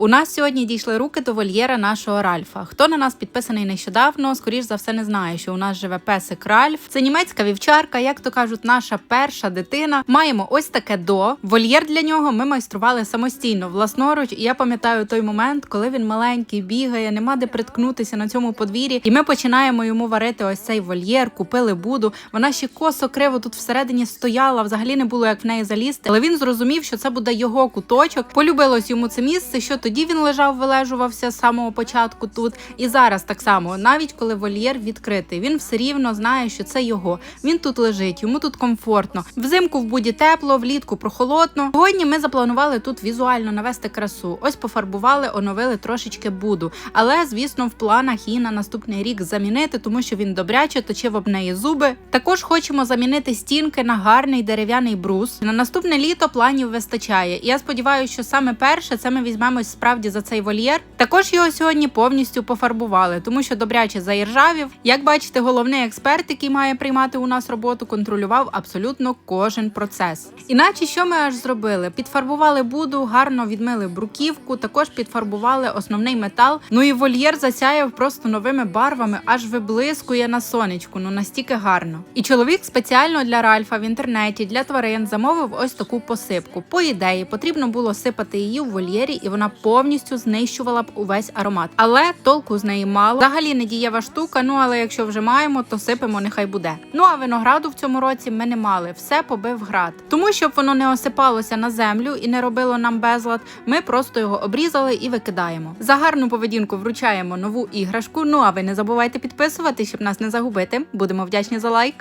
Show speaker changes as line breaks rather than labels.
У нас сьогодні дійшли руки до вольєра нашого Ральфа. Хто на нас підписаний нещодавно, скоріш за все не знає, що у нас живе песик Ральф. Це німецька вівчарка, як то кажуть, наша перша дитина. Маємо ось таке до. Вольєр для нього ми майстрували самостійно, власноруч. І я пам'ятаю той момент, коли він маленький, бігає, нема де приткнутися на цьому подвір'ї. І ми починаємо йому варити ось цей вольєр, купили буду. Вона ще косо криво тут всередині стояла, взагалі не було як в неї залізти. Але він зрозумів, що це буде його куточок. Полюбилось йому це місце. Що тоді він лежав, вилежувався з самого початку тут. І зараз так само, навіть коли вольєр відкритий, він все рівно знає, що це його. Він тут лежить, йому тут комфортно. Взимку в буді тепло, влітку прохолодно. Сьогодні ми запланували тут візуально навести красу. Ось пофарбували, оновили трошечки буду. Але звісно, в планах і на наступний рік замінити, тому що він добряче точив об неї зуби. Також хочемо замінити стінки на гарний дерев'яний брус. На наступне літо планів вистачає. І я сподіваюся, що саме перше це ми візьмемось справді за цей вольєр. Також його сьогодні повністю пофарбували, тому що добряче заіржавів. Як бачите, головний експерт, який має приймати у нас роботу, контролював абсолютно кожен процес. Іначе що ми аж зробили? Підфарбували буду, гарно відмили бруківку, також підфарбували основний метал. Ну і вольєр засяяв просто новими барвами, аж виблискує на сонечку. Ну настільки гарно. І чоловік спеціально для Ральфа в інтернеті для тварин замовив ось таку посипку. По ідеї потрібно було сипати її в вольєрі, і вона повністю знищувала б увесь аромат. Але толку з неї мало. Взагалі не дієва штука. Ну але якщо вже маємо, то сипемо, нехай буде. Ну а винограду в цьому році ми не мали. Все побив град. Тому щоб воно не осипалося на землю і не робило нам безлад, ми просто його обрізали і викидаємо. За гарну поведінку вручаємо нову іграшку. Ну а ви не забувайте підписувати, щоб нас не загубити. Будемо вдячні за лайк.